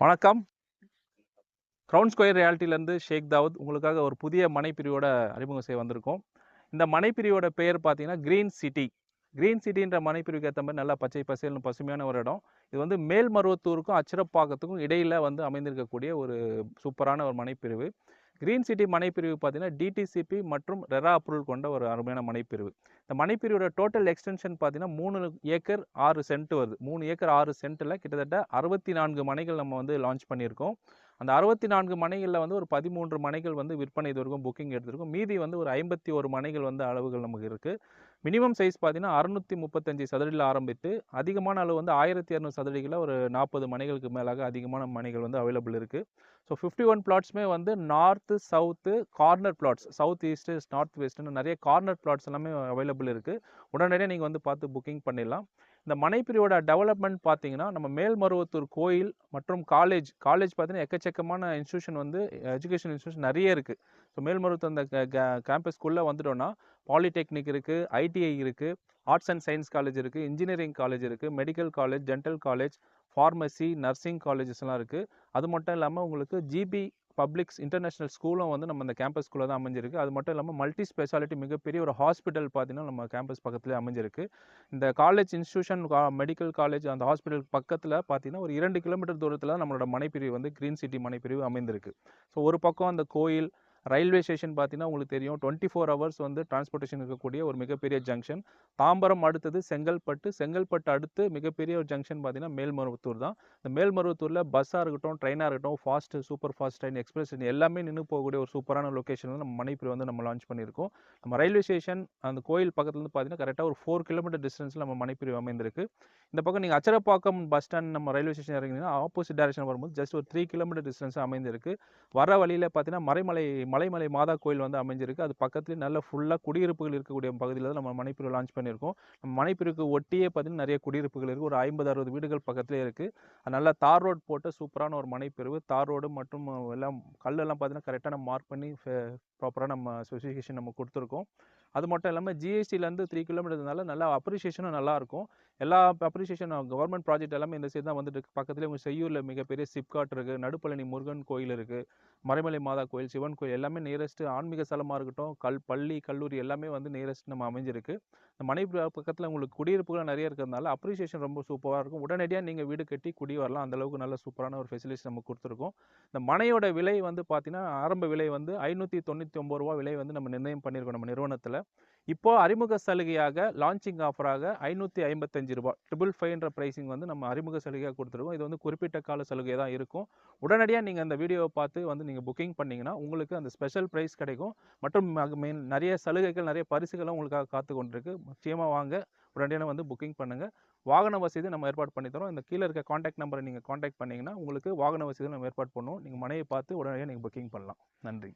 வணக்கம். Ground square ரியாலிட்டிலேருந்து ஷேக் தாவூத் உங்களுக்காக ஒரு புதிய மனைப்பிரிவோட அறிமுகம் செய்ய வந்திருக்கோம். இந்த மனைப்பிரிவோட பெயர் பார்த்தீங்கன்னா க்ரீன் சிட்டி க்ரீன் சிட்டின்ற மனைப்பிரிவுக்கு ஏற்ற மாதிரி நல்லா பச்சை பசேல்னு பசுமையான ஒரு இடம். இது வந்து மேல்மருவத்தூருக்கும் அச்சிரப்பாக்கத்துக்கும் இடையில் வந்து அமைந்திருக்கக்கூடிய ஒரு சூப்பரான ஒரு மனைப்பிரிவு. கிரீன் சிட்டி மனைப்பிரிவு பார்த்தீங்கன்னா டிடிசிபி மற்றும் ரெரா அப்ரூவல் கொண்ட ஒரு அருமையான மனைப்பிரிவு. இந்த மனைப்பிரிவோட டோட்டல் எக்ஸ்டென்ஷன் பார்த்தீங்கன்னா மூணு ஏக்கர் ஆறு சென்ட் வருது. மூணு ஏக்கர் ஆறு சென்ட்டில் கிட்டத்தட்ட அறுபத்தி நான்கு மனைகள் நம்ம வந்து லான்ச் பண்ணியிருக்கோம். அந்த அறுபத்தி நான்கு மனைகளில் வந்து ஒரு பதிமூன்று மனைகள் வந்து விற்பனை இது வரைக்கும் புக்கிங் எடுத்திருக்கும். மீதி வந்து ஒரு ஐம்பத்தி ஒரு மனைகள் வந்து அளவுகள் நமக்கு இருக்குது மினிமம் சைஸ் பார்த்தீங்கன்னா அறுநூற்றி முப்பத்தஞ்சு சதுரடியில் ஆரம்பித்து அதிகமான அளவு வந்து ஆயிரத்தி இரநூறு சதுரடிகளில் ஒரு நாற்பது மனைகளுக்கு மேலாக அதிகமான மனைகள் வந்து அவைலபிள் இருக்குது ஸோ ஃபிஃப்டி ஒன் பிளாட்ஸுமே வந்து north south corner plots south east north வெஸ்ட்டுன்னு நிறைய கார்னர் பிளாட்ஸ் எல்லாமே அவைலபிள் இருக்குது உடனடியாக நீங்கள் வந்து பார்த்து புக்கிங் பண்ணிடலாம். இந்த மனைப்பிரிவோட டெவலப்மெண்ட் பார்த்தீங்கன்னா நம்ம மேல்மருவத்தூர் கோயில் மற்றும் காலேஜ் காலேஜ் பார்த்தீங்கன்னா எக்கச்சக்கமான இன்ஸ்டியூஷன் வந்து எஜுகேஷன் இன்ஸ்டியூஷன் நிறைய இருக்குது ஸோ மேல்மருவத்தூர் அந்த கேம்பஸ்குள்ளே வந்துட்டோன்னா பாலிடெக்னிக் இருக்குது ஐடிஐ இருக்குது ஆர்ட்ஸ் அண்ட் சயின்ஸ் காலேஜ் இருக்குது இன்ஜினியரிங் காலேஜ் இருக்குது medical college dental college pharmacy nursing காலேஜஸ்லாம் இருக்குது அது மட்டும் இல்லாமல் உங்களுக்கு ஜிபி பப்ளிக்ஸ் இன்டர்நேஷ்னல் ஸ்கூலும் வந்து நம்ம அந்த கேம்பஸ்குள்ளே தான் அமைஞ்சிருக்கு. அது மட்டும் இல்லாமல் மல்டி ஸ்பெஷாலிட்டி மிகப்பெரிய ஒரு ஹாஸ்பிட்டல் பார்த்தீங்கன்னா நம்ம கேம்பஸ் பக்கத்துலேயே அமைஞ்சிருக்கு. இந்த காலேஜ் இன்ஸ்டியூஷன் மெடிக்கல் காலேஜ் அந்த ஹாஸ்பிட்டல் பக்கத்தில் பார்த்தீங்கன்னா ஒரு இரண்டு கிலோமீட்டர் தூரத்தில் நம்மளோட மனைப்பிரிவு வந்து க்ரீன் சிட்டி மனைப்பிரிவு அமைந்திருக்கு. ஸோ ஒரு பக்கம் அந்த கோயில் ரயில்வே ஸ்டேஷன் பார்த்தீங்கன்னா உங்களுக்கு தெரியும். டுவெண்ட்டி ஃபோர் ஹவர்ஸ் வந்து டிரான்ஸ்போர்ட்டேஷன் இருக்கக்கூடிய ஒரு மிகப்பெரிய ஜங்ஷன். தாம்பரம் அடுத்தது செங்கல்பட்டு. செங்கல்பட்டு அடுத்து மிகப்பெரிய ஒரு ஜங்ஷன் பார்த்தீங்கன்னா மேல்மருவத்தூர் தான். இந்த மேல்மருவத்தூரில் பஸ்ஸாக இருக்கட்டும் ட்ரெயினாக இருக்கட்டும் fast super fast train express train எல்லாமே நின்று போகக்கூடிய ஒரு சூப்பரான லொக்கேஷன் வந்து நம்ம மணிப்பூர் வந்து நம்ம லான்ச் பண்ணியிருக்கோம். நம்ம ரயில்வே ஸ்டேஷன் அந்த கோயில் பக்கத்துலேருந்து பார்த்தீங்கன்னா கரெக்டாக ஒரு ஃபோர் கிலோமீட்டர் டிஸ்டன்ஸில் நம்ம மணிப்பிரிவு அமைந்திருக்கு. இந்த பக்கம் நீங்கள் அச்சரப்பாக்கம் பஸ் ஸ்டாண்ட் நம்ம ரயில்வே ஸ்டேஷன் இறங்கினீங்கன்னா ஆப்போசிட் டேரக்ஷன் வரும்போது ஜஸ்ட் ஒரு த்ரீ கிலோமீட்டர் டிஸ்டன்ஸ் அமைந்திருக்கு. வர வழியில் பார்த்தீங்கன்னா மறைமலை மலைமலை மாதா கோயில் வந்து அமைஞ்சிருக்கு. அது பக்கத்துலேயே நல்ல ஃபுல்லாக குடியிருப்புகள் இருக்கக்கூடிய பகுதியில் தான் நம்ம மனைப்பிரிவு லான்ச் பண்ணியிருக்கோம். நம்ம மணிப்பிரிவுக்கு ஒட்டியே பார்த்தீங்கன்னா நிறைய குடியிருப்புகள் இருக்குது ஒரு ஐம்பது அறுபது வீடுகள் பக்கத்துலேயே இருக்குது அது நல்லா தார் ரோட் போட்ட சூப்பரான ஒரு மனைப்பிரிவு தார் ரோடு மற்றும் எல்லாம் கல்லெல்லாம் பார்த்தீங்கன்னா கரெக்டாக நம்ம மார்க் பண்ணி ப்ராப்பராக நம்ம ஸ்பெசிஃபிகேஷன் நம்ம கொடுத்துருக்கோம். அது மட்டும் இல்லாமல் ஜிஎஸ்டிலேருந்து த்ரீ கிலோமீட்டர்னால நல்லா அப்ரிஷியேஷனும் நல்லாயிருக்கும் எல்லா அப்ரிசியேஷன் கவர்மெண்ட் ப்ராஜெக்ட் எல்லாமே இந்த சைடு தான் வந்துட்டு இருக்கு பக்கத்துலேயே உங்கள் செய்யூரில் மிகப்பெரிய சிப்காட் இருக்குது நடுப்பழனி முருகன் கோயில் இருக்குது மறைமலை மாதா கோயில் சிவன் கோயில் எல்லாமே நியரஸ்ட் ஆன்மீக ஸ்தலமாக இருக்கட்டும் கல் பள்ளி கல்லூரி எல்லாமே வந்து நியரஸ்ட் நம்ம அமைஞ்சிருக்கு. இந்த மனை பக்கத்தில் உங்களுக்கு குடியிருப்புகள் நிறைய இருக்கிறதுனால அப்ரிசியேஷன் ரொம்ப சூப்பராக இருக்கும். உடனடியாக நீங்கள் வீடு கட்டி குடி வரலாம். அந்தளவுக்கு நல்ல சூப்பரான ஒரு ஃபெசிலிட்டிஸ் நம்ம கொடுத்துருக்கோம். இந்த மனையோட விலை வந்து பார்த்தீங்கன்னா ஆரம்ப விலை வந்து ஐநூற்றி தொண்ணூற்றி ஒம்பது ரூபா விலை வந்து நம்ம நிர்ணயம் பண்ணியிருக்கோம் நம்ம நிறுவனத்தில். இப்போது அறிமுக சலுகையாக லான்ச்சிங் ஆஃபராக ஐநூற்றி ஐம்பத்தஞ்சு ரூபா ட்ரிபிள் ஃபைவ்ன்ற ப்ரைஸிங் வந்து நம்ம அறிமுக சலுகையாக கொடுத்துருக்கோம். இது வந்து குறிப்பிட்ட கால சலுகை தான் இருக்கும். உடனடியாக நீங்கள் அந்த வீடியோவை பார்த்து வந்து நீங்கள் புக்கிங் பண்ணிங்கன்னா உங்களுக்கு அந்த ஸ்பெஷல் ப்ரைஸ் கிடைக்கும். மற்றும் மெயின் நிறைய சலுகைகள் நிறைய பரிசுகளும் உங்களுக்காக காத்து கொண்டிருக்கு. நிச்சயமாக வாங்க. உடனடியாக வந்து புக்கிங் பண்ணுங்கள் வாகன வசதி நம்ம ஏற்பாடு பண்ணி தரோம். இந்த கீழே இருக்க காண்டாக்ட் நம்பரை நீங்கள் காண்டாக்ட் பண்ணிங்கன்னா உங்களுக்கு வாகன வசதி நம்ம ஏற்பாடு பண்ணுவோம். நீங்கள் மனையை பார்த்து உடனடியாக நீங்கள் புக்கிங் பண்ணலாம். நன்றி.